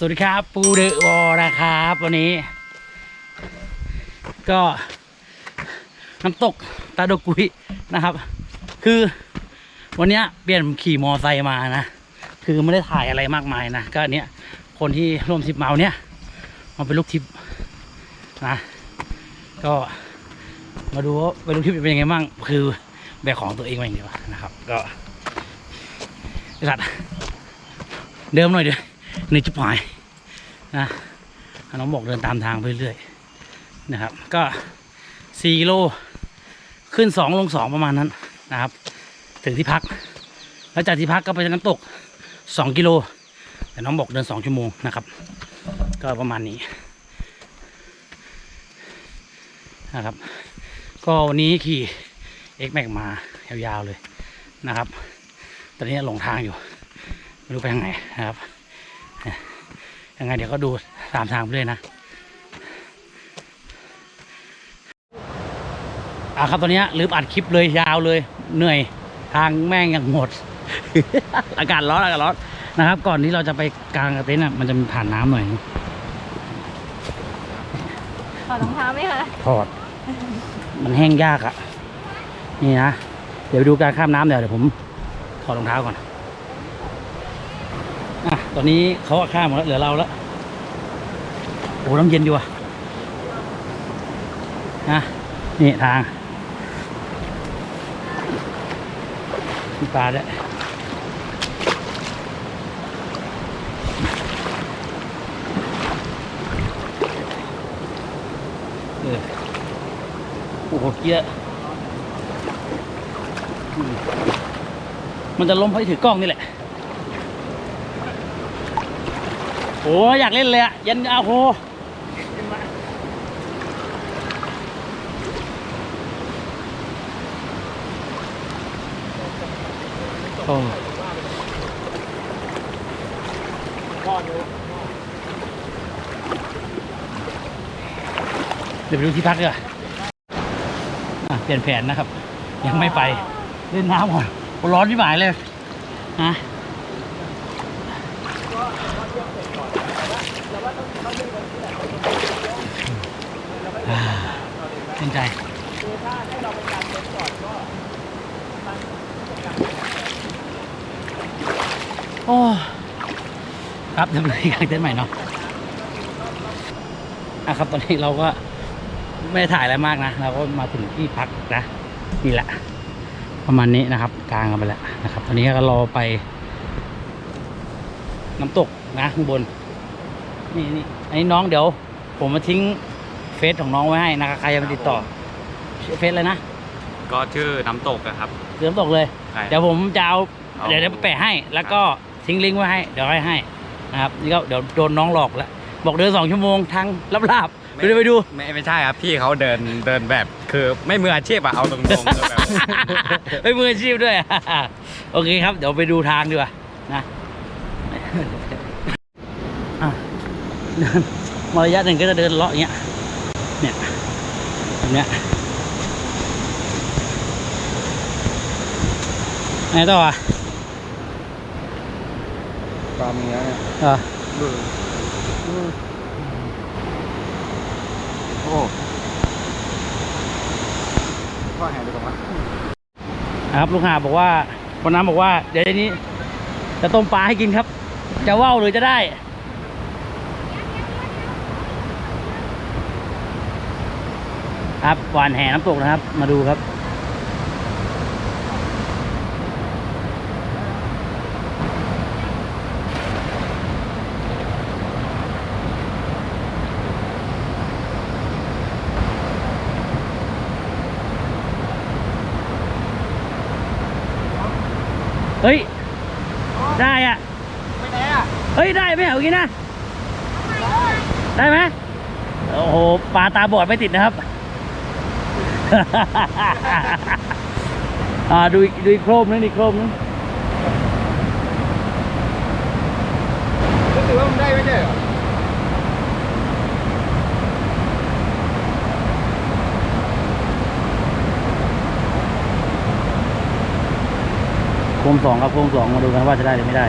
สวัสดีครับ ปูเดอวอนะครับ วันนี้ ก็น้ำตกตาดกุยนะครับ คือวันนี้เปลี่ยนขี่มอไซค์มานะ คือไม่ได้ถ่ายอะไรมากมายนะ ก็เนี้ยคนที่ร่วมทริปเมาเนี้ยมาเป็นลูกทริปนะ ก็มาดูว่าเป็นลูกทริปเป็นยังไงบ้าง คือแบกของตัวเองมาอย่างเดียวนะครับ ก็สัตว์เดิมหน่อยเดียว เหนื่อยจุบหายนะน้องบอกเดินตามทางไปเรื่อยๆนะครับ ก็สี่กิโลขึ้นสองลงสองประมาณนั้นนะครับ ถึงที่พัก แล้วจากที่พักก็ไปน้ำตกสองกิโลแต่น้องบอกเดินสองชั่วโมงนะครับ ก็ประมาณนี้นะครับ ก็วันนี้ขี่ X Max มายาวๆเลยนะครับ ตอนนี้หลงทางอยู่ ไม่รู้ไปทางไหนนะครับ ยังไงเดี๋ยวก็ดูตามทางไปเลยนะอะครับตอนนี้ลืมอัดคลิปเลยยาวเลยเหนื่อยทางแม่งยังหมด อากาศร้อนอากาศร้อนนะครับ ก่อนที่เราจะไปกลางเต็นท์อะมันจะมีผ่านน้ำหน่อยถอดรองเท้าไหมคะถอด มันแห้งยากอะนี่นะ เดี๋ยวไปดูการข้ามน้ำเดี๋ยวเดี๋ยวผมถอดรองเท้าก่อนอะ ตอนนี้เขาข้ามหมดแล้วเหลือเราแล้วโอ้น้ำเย็นดีว่ะนะนี่ทางมีปลาด้วยเออโอ้โหเกียอืมมันจะล้มเพราะถือกล้องนี่แหละ โอ้อยากเล่นเลยอะยันอาโหโอ้เดี๋ยวไปดูที่พักดีกว่าอะเปลี่ยนแผนนะครับ ยังไม่ไปเล่นน้ำก่อนร้อนที่หมายเลยนะ ชื่นใจโอ้ครับเดี๋ยวไปกางเต็นท์ใหม่เนาะอะครับตอนนี้เราก็ไม่ถ่ายอะไรมากนะเราก็มาถึงที่พักนะนี่แหละ ประมาณนี้นะครับกลางกันไปแล้วนะครับ ตอนนี้ก็รอไป น้ำตกนะข้างบน นี่นี่อันนี้น้องเดี๋ยว ผมมาทิ้ง เฟซของน้องไว้ให้นะครับใครจะมาติดต่อชื่อเฟซเลยนะก็ชื่อน้ำตกอะครับ เรือน้ำตกเลย ใช่เดี๋ยวผมจะเอาเอา เดี๋ยวจะแปะให้แล้วก็ทิ้งลิงก์ไว้ให้เดี๋ยวให้ให้นะครับนี่ก็เดี๋ยวโดนน้องหลอกแล้วบอกเดินสองชั่วโมงทางลาบๆไปดูไปดู ไม่ไม่ใช่ครับพี่เขาเดินเดินแบบคือไม่มืออาชีพอะเอาตรงๆคือแบบ ไปมืออาชีพด้วย โอเคครับ เดี๋ยวไปดูทางดีกว่านะอะเดินมาระยะหนึ่งก็จะเดินเลาะอย่างเงี้ย แบบเนี้ยไหนต่ออะปลาเมียเนี่ยเออโอ้พ่อแห่ดูตรงนั้นนะครับลูกหาบอกว่าคนนั้นบอกว่า เดี๋ยวนี้ จะต้มปลาให้กินครับ จะว่าวหรือจะได้ ครับหวานแห่น้ำตกนะครับ มาดูครับ เฮ้ย ได้อะไม่แน่อะเฮ้ย ได้ไหมเอางี้นะ ได้ไหมโอ้โหปลาตาบอดไม่ติดนะครับ อ่าดูอีกดูอีกโครมนึงอีกโครมนึงก็ถือว่ามันได้ไม่ใช่เหรอโครมสองครับโครมสองมาดูกันว่าจะได้หรือไม่ได้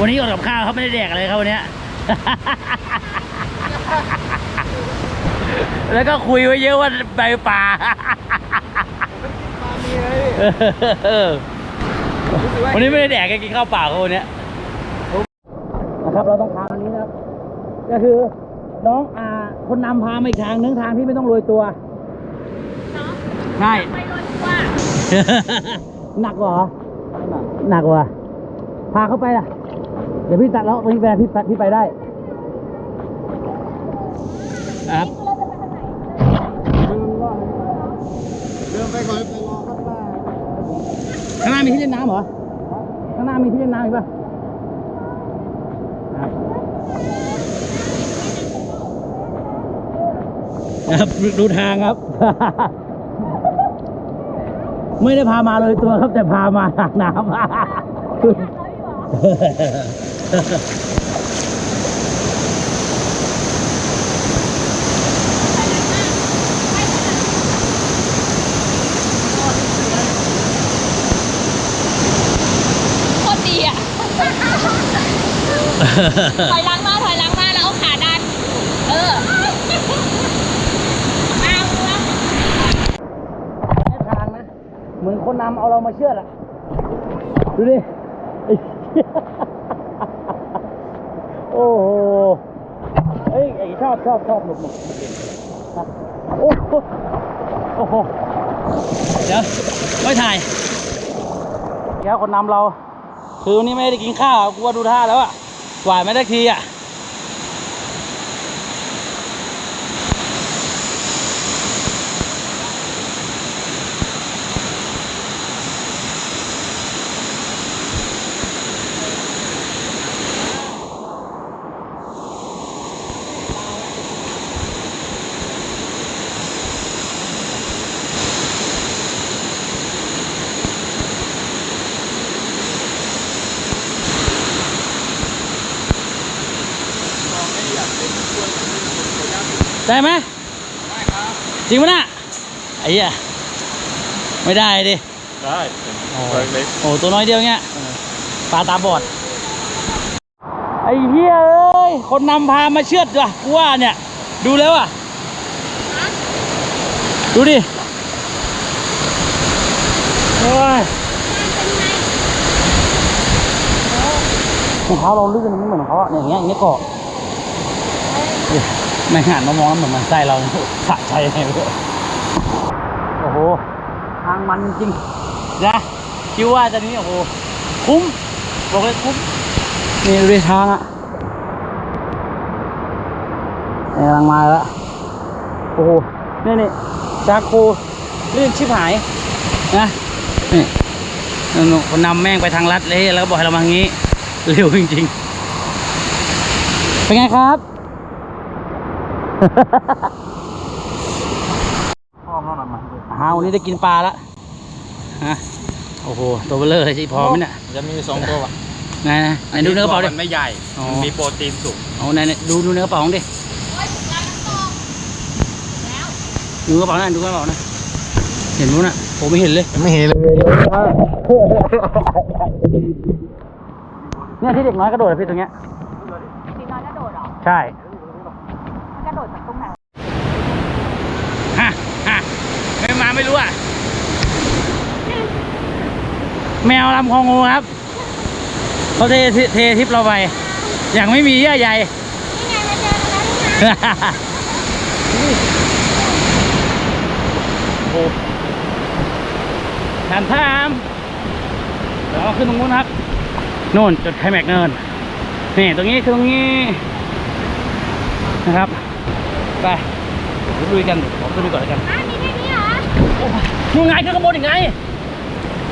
วันนี้อดกับข้าวเขาไม่ได้แดกอะไรครับวันเนี้ยแล้วก็คุยไว้เยอะว่าไปป่าเออวันนี้ไม่ได้แดกกันกินข้าวเปล่าเขาวันเนี้ยนะครับเราต้องทางอันนี้นะครับ ก็คือน้องอ่าคนนำพามาอีกทางนึงทางที่ไม่ต้องโรยตัวใช่ไปรถว่าหนักกว่าเหรอหนักกว่าพาเขาไปล่ะ เดี๋ยวพี่ตัดแล้วตรงนี้ไปพี่ตัดพี่ไปได้ครับเดินไปก่อนไปรอข้างหน้าข้างหน้ามีที่เล่นน้ำเหรอข้างหน้ามีที่เล่นน้ำอีกป่ะครับครับดูทางครับ ไม่ได้พามาเลยตัวครับแต่พามาหากน้ำ โคตรดีอะ ถอยหลังมาถอยหลังมาแล้วเอาขาดัน เออเอาเอาทางนะ เหมือนคนนำเอาเรามาเชื่อดอะดูดิไอ้เหี้ยโอ้โหเอ้ยไอ้ชอบชอบชอบหนุกหนุกนะโอ้โหโอ้โหเดี๋ยวไม่ถ่ายเดี๋ยวคนนำเรา คือวันนี้ไม่ได้กินข้าวกูว่าดูท่าแล้วอะหวานไม่ได้ทีอะ ได้ไหมได้ครับจริงปะน่ะไอ้เหี้ยไม่ได้ดิได้โอ้ตัวเล็กโอ้ตัวน้อยเดียวเงี้ยปลาตาบอดไอ้เหี้ยเอ้ยคนนำพามาเชือดว่ะกูว่าเนี่ย ดูแล้วอะดูดิโอ้ยรองเท้าเราลื่นมันเหมือนของเขาอะเนี่ยอย่างเงี้ยอย่างเงี้ยเกาะเฮ้ย ไม่หันมามองเหมือนมันไส้เราสะใจไงโอ้โห ทางมันจริงนะคิดว่าจะนี้โอ้โห คุ้ม บอกเลยคุ้ม นี่ดูทางอะนี่กำลังมาแล้ว โอ้โห นี่นี่จาโคลื่นชิบหายนะนี่นคนนำแม่งไปทางลัดเลย แล้วก็บอกให้เรามางี้ เร็วจริงๆ เป็นไงครับ พ่อมามามาอ้าววันนี้ได้กินปลาละฮะโอ้โหตัวเบลเลอร์เลยสิพอไหมเนี่ยจะมีสองตัวว่ะไหนไหนไหนดูเนื้อกระเป๋าดิ มันไม่ใหญ่ อ๋อ มันมีโปรตีนสูงเอาไหนไหนดูดูเนื้อกระเป๋าของดิโอ้ยร้านน้ำตกแล้วดูกระเป๋าหน่อยดูกระเป๋าหน่อยเห็นนู้นอะผมไม่เห็นเลย ไม่เห็นเลยเนี่ยที่เด็กน้อยกระโดดอะพี่ตรงเนี้ยดีน้อยกระโดดเหรอ ใช่มัน กระโดดจากตรงไหนฮะฮะไม่มาไม่รู้อะ แมวลำคองงูครับเขาเทเทเททิปเราไป อย่างไม่มีเยื่อใยนี่ไงมาเจอกันแล้วนี่ไงโอ้แถมแถมเดี๋ยวเราขึ้นตรงนู้นครับโน่นจุดไคลแม็กซ์เนินนี่ตรงนี้คือตรงนี้นะครับ ไปเดี๋ยวลุยกันขอขึ้นไปก่อนแล้วกันอ้าวมีแค่นี้เหรอนู่นไงขึ้นข้างบนอีกไง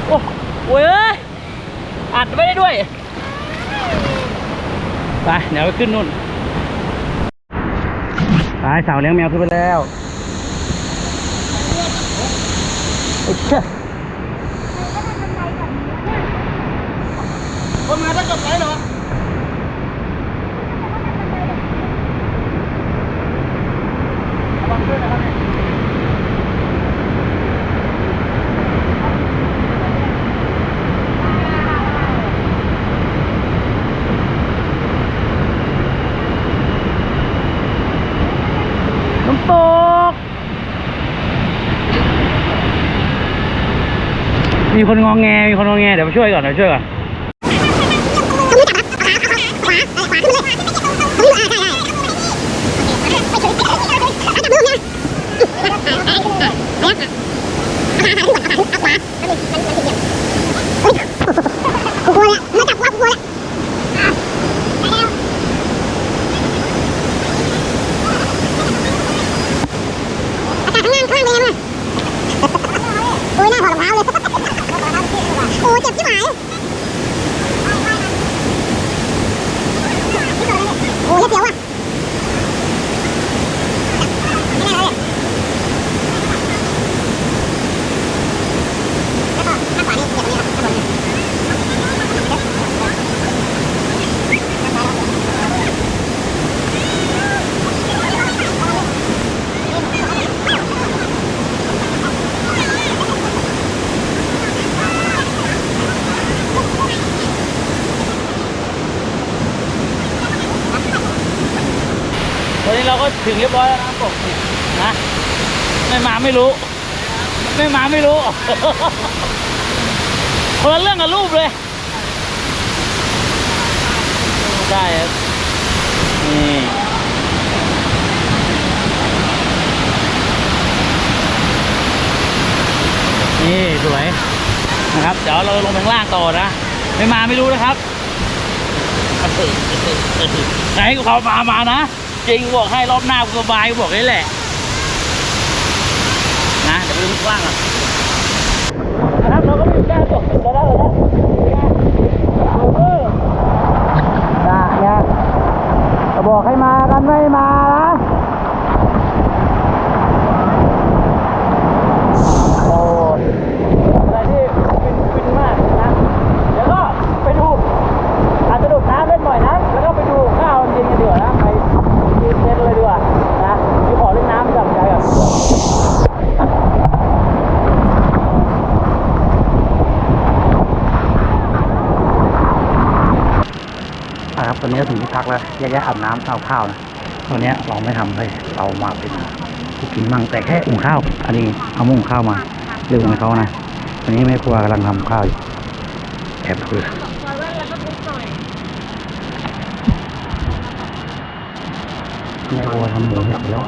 โอ้โอ้ยเอ้ยอัดไม่ได้ด้วย ไป เดี๋ยวไปขึ้นนู่น ไปสาวเลี้ยงแมวขึ้นไปแล้วโอเคคนมาถ้าจบไหนเหรอระวังด้วยนะครับเนี่ย มี คนงองแง มีคนงองแง เดี๋ยวไปช่วยก่อนเดี๋ยวช่วยก่อนโอ้ยหน้าถอดรองเท้าเลยโอ้เจ็บชิบหายโอ้ยเสียวอะไม่ได้เลยแล้วก็ข้างขวานี่เหยียบตรงนี้ครับข้างบนนี่ ตอนนี้เราก็ถึ งเรียบร้อยแล้วนะน้ำตกนะไม่มาไม่รู้ ไม่มาไม่รู้ คนละเรื่องกับรูปเลยได้ครับนี่นี่สวยนะครับเดี๋ยวเราลงไปข้างล่างต่อนะไม่มาไม่รู้นะครับไหนกูเขามามานะ จริงบอกให้รอบหน้ากูสบายบอกนี่แหละ นะเดี๋ยวไปดูข้างล่างอะนะครับเราก็ไม่กล้ตกเราได้แล้วเออนะเนี่ยจะบอกให้มากันไม่มานะโอ้ยอะไรที่ฟินฟินมากนะ เดี๋ยวก็ไปดู อาจจะดูดน้ำเล่นหน่อยนะ แล้วก็ไปดูข้าวเย็นกันดีกว่านะ ไปกินเย็นเลยดีกว่านะมีขอเล่นน้ำกับใจกับครับตอนนี้เราถึงที่ พักแล้วแยกๆอาบน้ำข้าวข้าวนะตอนนี้เราไม่ทำเลยเรามาเป็นผู้กินมั่งแต่แค่อุ่นข้าว อันนี้เอาหมุ่งข้าวมาเรื่องของเขานะตอนนี้แม่ครัวกำลังทำข้าวอยู่แอบคือแม่โอทำหมูเห็ดไปแล้ว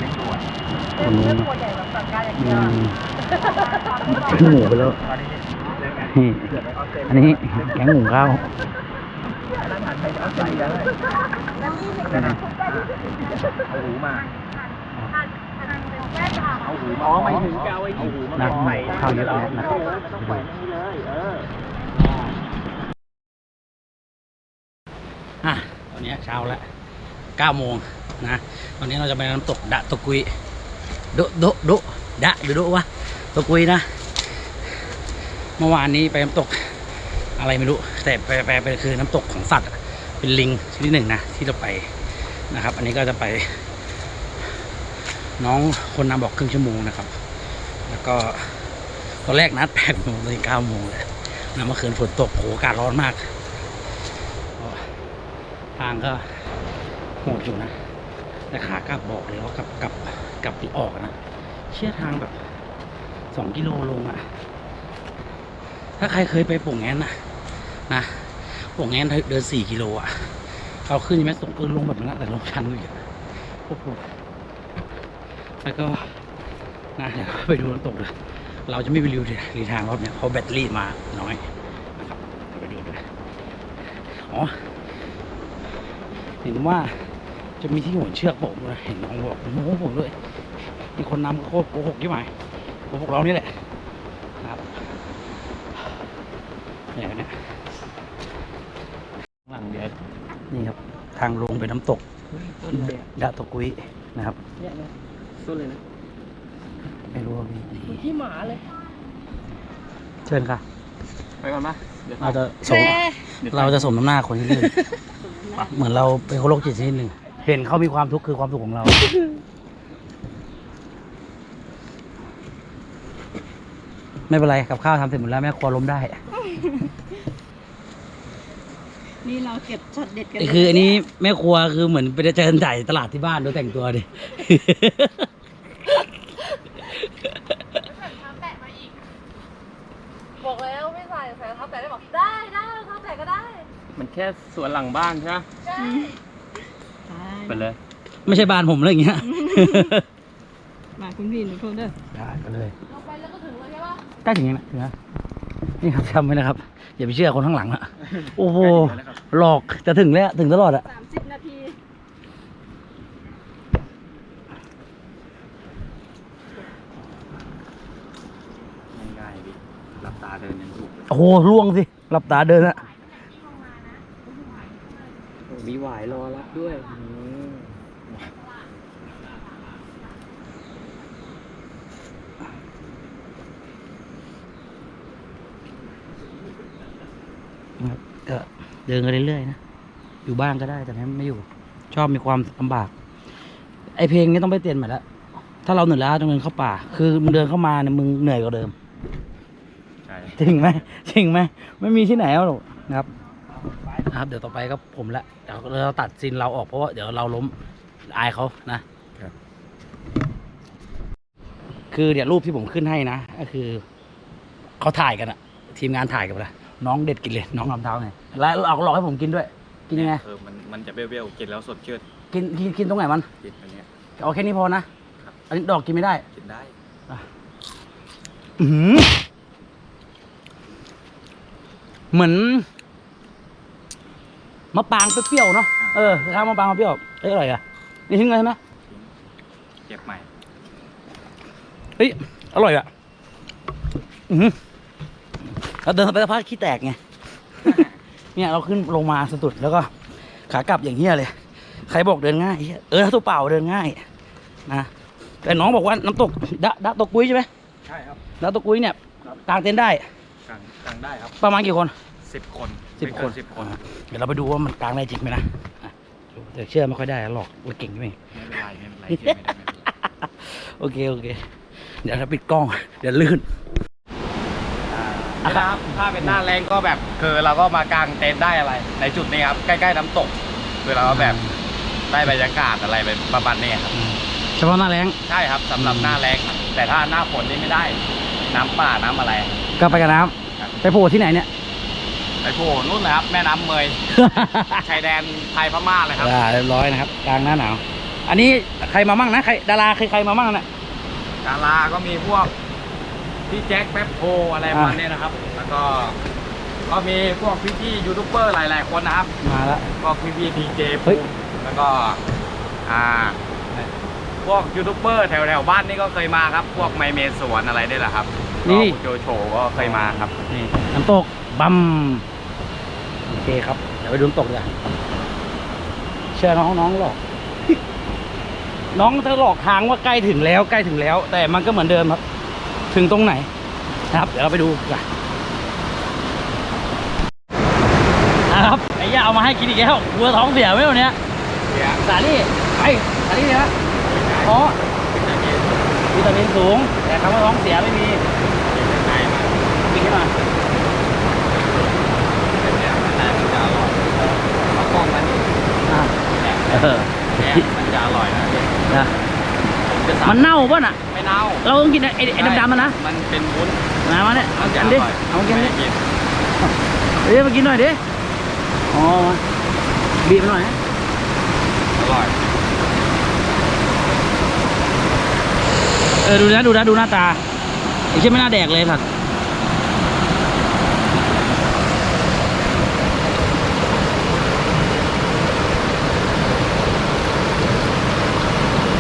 คนนู้นนะอืมขึ้นหมูไปแล้วนี่อันนี้แกงหมูข้าว เอ๋อหมายถึงเกาไอ้หูนะข้าวเยอะแยะนะครับอะตอนนี้เช้าแล้วเก้าโมงนะตอนนี้เราจะไปน้ำตกดะตะกุยโดโดโดดะหรือโดวะตะกุยนะ เมื่อวานนี้ไปน้ำตกอะไรไม่รู้ แต่ไปไปไปคือน้ำตกของสัตว์ เป็นลิงชนิดหนึ่งนะที่เราไปนะครับ อันนี้ก็จะไป น้องคนนำบอกครึ่งชั่วโมงนะครับ แล้วก็ตอนแรกนัดแปดโมงตอนนี้เก้าโมงเลยนะเมื่อคืนฝนตกโหอากาศร้อนมาก ทางก็โหดอยู่นะแต่ขากลับบอกเลยว่ากลับกลับกลับหรืออกนะเชื่อทางแบบสองกิโลลงอะถ้าใครเคยไปโป่งแงนนะนะ โป่งแงนเดินสี่กิโลอะเขาขึ้นยังไม่ส่งเออลงแบบนั้นแต่ลงชันอีกอะโอ้โหแล้วก็นะเดี๋ยวไปดูน้ำตกเลยเราจะไม่ไปรีวิวรีทางรอบเนี้ยเพราะแบตเตอรี่มาน้อยนะครับไปดูเลยอ๋อเห็นว่าจะมีที่หัวเชือกผมนะเห็นน้องบอกโม้ผมด้วยมีคนนำโคตรโกหกยี่ไหมโกหกเรานี่แหละนะครับเนี่ยนี่ยข้างหลังเดี๋ยวนี่ครับ ทางลงไปน้ำตกดาตกกุยนะครับสุดเลยนะไม่รู้ว่ามีที่หมาเลยเชิญค่ะ ไปก่อนปะเดี๋ยวเราจะสมเราจะสมน้ำหน้าคนที่นี่เหมือนเราเป็นคนโรคจิตชนิดหนึ่งเห็นเขามีความทุกข์คือความสุขของเรา ไม่เป็นไรกับข้าวทำเสร็จหมดแล้วแม่ครัวล้มได้ นี่เราเก็บช็อตเด็ดกันคืออันนี้แม่ครัวคือเหมือนไปเจอจ่ายตลาดที่บ้านโดยแต่งตัวดิบอกบอกแล้วไม่ใส่ใส่รองเท้าแตะได้บอกได้ได้รองเท้าแตะก็ได้ มันแค่สวนหลังบ้านใช่ไหมใช่ไปเลยไม่ใช่บ้านผมเลยอย่างเงี้ย มาคุณพี่หนูโทษเด้อได้ไปเลยลงไปแล้วก็ถึงเลยใช่ปะใกล้ถึงยังนะถึงแล้ว นี่ครับจำไว้นะครับ อย่าไปเชื่อคนข้างหลังอะโอ้โหหลอกจะถึงแล้วถึงตลอดอะสามสิบนาทีง่ายๆดิหลับตาเดินยังถูกเลยโอ้โหล่วงสิหลับตาเดินอะมีหวายรอรับด้วย นะครับ ก็เดินกันเรื่อยๆนะอยู่บ้านก็ได้แต่ไม่อยู่ ชอบมีความลำบาก ไอเพลงนี้ต้องไปเปลี่ยนใหม่แล้วถ้าเราเหนื่อยล้าต้องเดินเข้าป่า คือมึงเดินเข้ามาเนี่ยมึงเหนื่อยกว่าเดิมใช่จริงไหมจริงไหมไม่มีที่ไหนหรอกนะครับนะครับ เดี๋ยวต่อไปก็ผมละเดี๋ยวเราตัดซีนเราออกเพราะว่าเดี๋ยวเราล้มอายเขานะคือเดี๋ยวรูปที่ผมขึ้นให้นะก็คือเขาถ่ายกันอะทีมงานถ่ายกันไปละ น้องเด็ดกินเลย น้องลำเท้าไงแล้วเอาหลอกให้ผมกินด้วย กินยังไงคือมันมันจะเบี้ยวๆกินแล้วสดชื่นกินกินกินตรงไหนมันกินอันเนี้ยเอาแค่นี้พอนะอันนี้ดอกกินไม่ได้ กินได้อื้อหือเหมือนมะปรางเปรี้ยวๆเนาะเออข้าวมะปรางมาเปรี้ยวเอ้ยอร่อยอะนี่ทิ้งเลยใช่ไหมเก็บใหม่เฮ้ยอร่อยอะอือหือ เราเดินไปสักพักขี้แตกไง เนี่ยเราขึ้นลงมาสุดๆแล้วก็ขากลับอย่างเงี้ยเลย ใครบอกเดินง่ายเหี้ยเออถ้าตัวเปล่าเดินง่ายนะแต่น้องบอกว่าน้ำตกดะดะตกกุ้ยใช่ไหมใช่ครับดะตกกุ้ยเนี่ยกางเต็นท์ได้กลางกลางได้ครับประมาณกี่คน สิบคนสิบไม่คเกินสิบคนอ่าเดี๋ยวเราไปดูว่ามันกลางได้จริงไหมนะอะแต่เชื่อไม่ค่อยได้หรอกว่าเก่งไหม ไม่เป็นไรไม่เป็นไรเชื่อไม่ได้ไม่เป็นไร โอเค โอเค เดี๋ยวเราปิดกล้อง เดี๋ยวลื่น อ่าถ้าถ้าเป็นหน้าแรงก็แบบคือเราก็มากางเต็นท์ได้อะไร ในจุดนี้ครับใกล้ๆน้ำตก คือเราก็แบบได้บรรยากาศอะไรเป็นประมาณนี้ครับเฉพาะหน้าแรงใช่ครับสำหรับหน้าแรงครับแต่ถ้าหน้าฝนนี่ไม่ได้ น้ำป่าน้ำอะไร ก็ไปกับน้ำครับไปโผล่ที่ไหนเนี่ยไปโผล่นู่นนะครับ แม่น้ำเมยชายแดนไทยพม่าเลยครับอ่าเรียบร้อยนะครับกลางหน้าหนาวอันนี้ใครมามั่งนะใครดาราใครใครมามั่งน่ะดาราก็มีพวก พี่แจ็คแป๊บโพอะไรประมาณนี้นะครับ แล้วก็ก็มีพวกพี่ๆยูทูบเบอร์หลาย ๆ คนนะครับ มาแล้ว ก็พี่พี่ดีเจเฮ้ย แล้วก็อ่าพวกยูทูบเบอร์แถวแถวๆบ้านนี่ก็เคยมาครับ พวกไมเมสวนอะไรนี่แหละครับนี่ ก็คุณโจโฉก็เคยมาครับ นี่น้ำตกบัมโอเคครับ เดี๋ยวไปดูน้ำตกเลยเชื่อน้องน้องหลอก น้องจะหลอกทางว่าใกล้ถึงแล้วใกล้ถึงแล้ว แต่มันก็เหมือนเดิมครับ ถึงตรงไหนนะครับ เดี๋ยวเราไปดูกันนะครับไอ้ย่าเอามาให้กินอีกแล้ววัวท้องเสียไหมวันเนี้ยสาลี่ไปสาลี่นะอ๋อวิตามินสูง แต่คำว่าท้องเสียไม่มีกินขึ้นมาอะเออมันจะอร่อยนะนะมันเน่าป่ะน่ะไม่เน่าเราต้องกินไอ้ไอ้ดำๆมันนะมันเป็นวุ้นมามาเนี่ยมันจะกินอดิร่อยเอามากินดิไม่กินเดี๋ยวมากินหน่อยดิอ๋อมาบีบมันหน่อยนะอร่อยเออดูนะดูนะดูหน้าตาไอ้เชี่ยไม่น่าแดกเลยสัตว์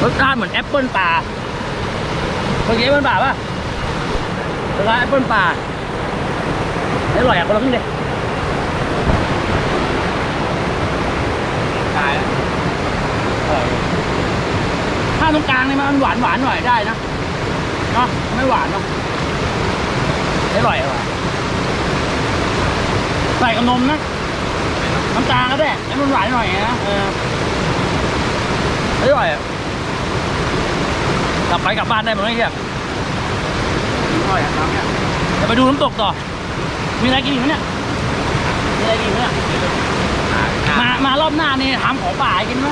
รสชาติเหมือนแอปเปิลป่าเคยกินแอปเปิลป่าป่ะรสชาติแอปเปิลป่าอร่อยอะคนละครึ่งเลยตายแล้วถ้าตรงกลางนี่มันหวานหวานหน่อยได้นะเนาะไม่หวานเนาะอร่อยอร่อยใส่กับนมนะน้ำตาลก็ได้ให้มันหวานหน่อยนะเอออร่อยอะ กลับไปกลับบ้านได้หมดเลยเฮียอร่อยอะน้ำเนี่ยเดี๋ยวไปดูน้ำตกต่อ มีอะไรกินอีกไหมเนี่ย มีอะไรกินอีกไหมเนี่ยมามารอบหน้านี่ถามของป่าให้กินไหม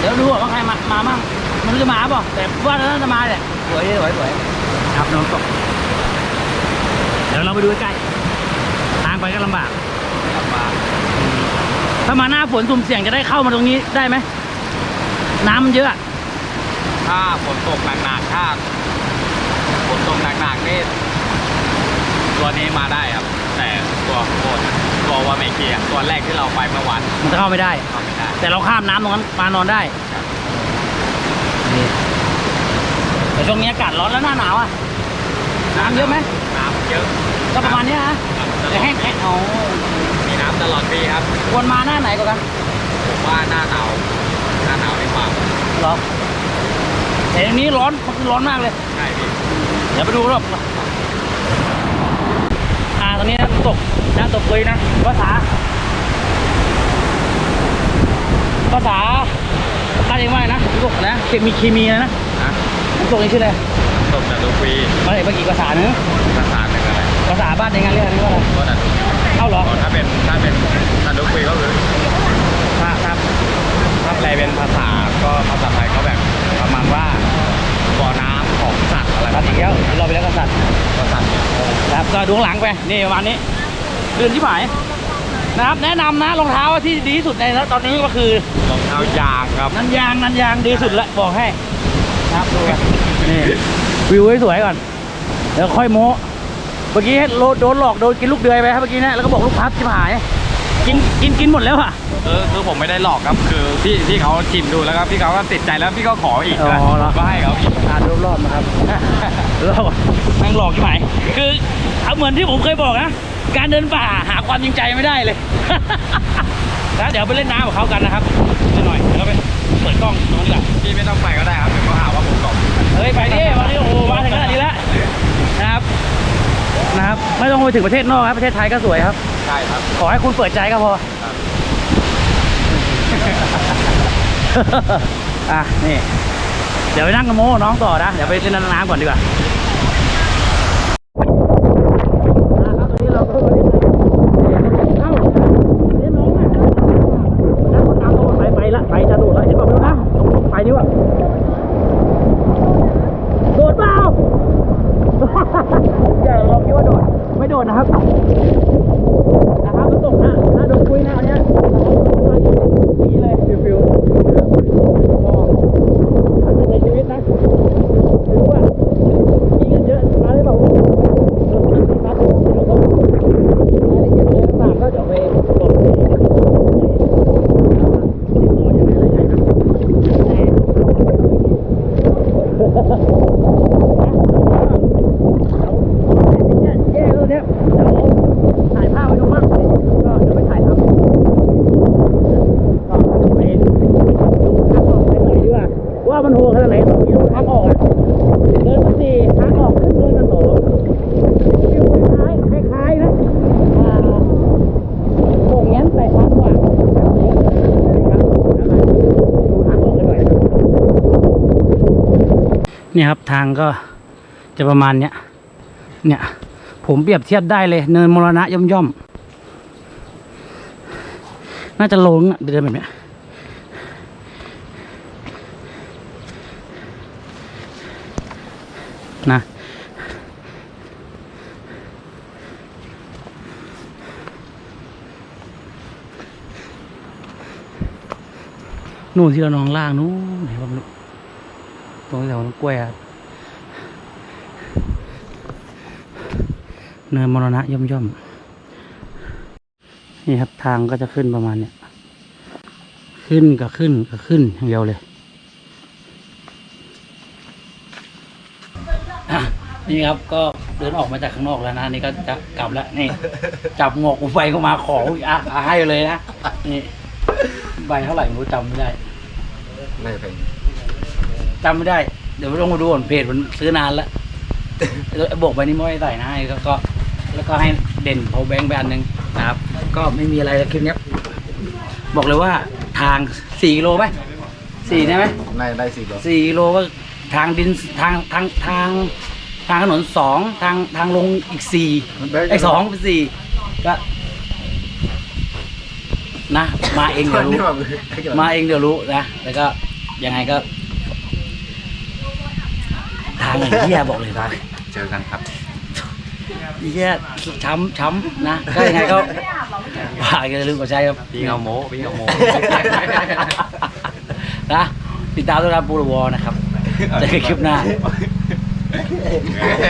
เดี๋ยวดูก่อนว่าใครมามามั่งไมันจะมาเปล่ะแต่ว่าน่าจะมาแหละสวยดีสวยสวยครับน้องตกยวเราไปดูใกล้ๆทางไปก็ลำบากลำบากถ้ามาหน้าฝนสุ่มเสี่ยงจะได้เข้ามาตรงนี้ได้ไหมน้ำมันเยอะ ถ้าฝนตกหนักๆถ้าฝนตกหนักๆนี่ตัวนี้มาได้ครับ แต่ตัวโคตรตัวว่าไม่เกียร์ตัวแรกที่เราไปเมื่อวานมันจะเข้าไม่ได้ เข้าไม่ได้แต่เราข้ามน้ำตรงนั้นมานอนได้ครับนี่แต่ช่วงนี้อากาศร้อนแล้วหน้าหนาวอะน้ำเยอะไหมน้ำเยอะก็ประมาณเนี้ยฮะครับตลแต่อดแห้งแห้งเอามีน้ำตลอดปีครับควรมาหน้าไหนก่อนกันผมว่าหน้าหนาวหน้าหนาวดีกว่าเหรอ แต่อันนี้ร้อนมันคือร้อนมากเลยใช่พี่เดี๋ยวไปดูรอบอ่าตอนนี้น้ำตกน้ำตกเลยนะภาษา ภาษาตั้งเองว่าไงนะน้ำตกนะเคมีเคมีนะนะนะน้ำตกนี้ชื่ออะไรตกดันทุกปีมาเลยเมื่อกี้ภาษาเนื้อภาษาหนึ่งอะไรภาษาบ้านในงานเรียกอันนี้ว่าอะไรก็ดันทุกปีเอ้าเหรอถ้าเป็นถ้าเป็นดันทุกปีก็คือถ้าถ้าถ้าแปลเป็นภาษาก็ภาษาไทยก็แบบ ประมาณว่าบ่อน้ำของสัตว์อะไรสัตว์อีกแล้วเราไปแล้วกับสัตว์ก็สัตว์เนี่ยนะครับก็ดูข้างหลังไปนี่ประมาณนี้เรือนที่หมายนะครับแนะนำนะรองเท้าที่ดีที่สุดในตอนนี้ก็คือ รองเท้ายางครับนันยางนันยางดีสุดละบอกให้นะครับดูกันนี่วิวสวยๆก่อนเดี๋ยวค่อยโม้เมื่อกี้โดนโดนหลอกโดนกินลูกเดือยไปครับเมื่อกี้เนะแล้วก็บอกลูกพับชิบหาย กินกินกินหมดแล้วอะ เออคือผมไม่ได้หลอกครับ คือพี่พี่เขาชิมดูแล้วครับพี่เขาก็ติดใจแล้วพี่ก็ขออีกอ๋อนะเหรอ ก็ให้เขาอีก อ่านรอบๆนะครับ รอบแม่งหลอกชิบหายคือเอาเหมือนที่ผมเคยบอกนะ การเดินป่าหาความจริงใจไม่ได้เลยแล้วเดี๋ยวไปเล่นน้ำกับเขากันนะครับนิดหน่อยแล้วไปเปิดกล้องตรงนี้แหละพี่ไม่ต้องไปก็ได้ครับเดี๋ยวเขาหาว่าผมหลอกเฮ้ยไปดิวันนี้โอ้โหมาถึงขนาดนี้แล้วนะครับ นะครับ ไม่ต้องไปถึงประเทศนอกครับ ประเทศไทยก็สวยครับ ใช่ครับ ขอให้คุณเปิดใจก็พอ ครับ อะนี่ เดี๋ยวไปนั่งกระโมน้องต่อนะ เดี๋ยวไปเล่นน้ำก่อนดีกว่า Oh. ทางก็จะประมาณเนี้ย เนี่ย ผมเปรียบเทียบได้เลย เนินมรณะย่อมย่อมๆน่าจะลงอะเดินแบบเนี้ยนะนู่นที่เรานองล่างนู้นไหนบ้างลูกตรงแถวต้นกล้วยอะ เนินมรณะย่อมย่อมๆนี่ครับทางก็จะขึ้นประมาณเนี้ยขึ้นก็ขึ้นก็ขึ้นอย่างเดียวเลยอะนี่ครับก็เดินออกมาจากข้างนอกแล้วนะนี่ก็จะกลับแล้วนี่ จับหมวกอุไฟก็มาขออุ๊ยอะอะให้เลยนะนี่ใบเท่าไหร่ไม่รู้จำไม่ได้ไม่เป็นจำไม่ได้ เดี๋ยวต้องมาดูก่อนเพจมันซื้อนานแล้วโบกใบนี้ไม่ได้ใส่นะให้ก็ก็ แล้วก็ให้เด่นโพแบงค์ไปอันหนึ่งนะครับ ก็ไม่มีอะไรแล้วคลิปเนี้ยบอกเลยว่าทางสี่กิโลไหมสี่ได้ไหมได้ได้สิบหรอสี่กิโลก็ทางดินทางทางทางทางถนนสองทางทางลงอีกสี่ไอ้สองเป็นสี่ก็นะ มาเองเดี๋ยวรู้ มาเองเดี๋ยวรู้นะ แล้วก็ยังไงก็ ทางไอ้เหี้ยบอกเลยนะเจอกันครับ อีแค่ช้ำช้ำนะก็ยังไงก็ฝากอย่าลืมกดใช้ครับพี่เขาโม้พี่เขาโม้นะติดตามด้วยครับบูรวอนะครับเจอกันคลิปหน้า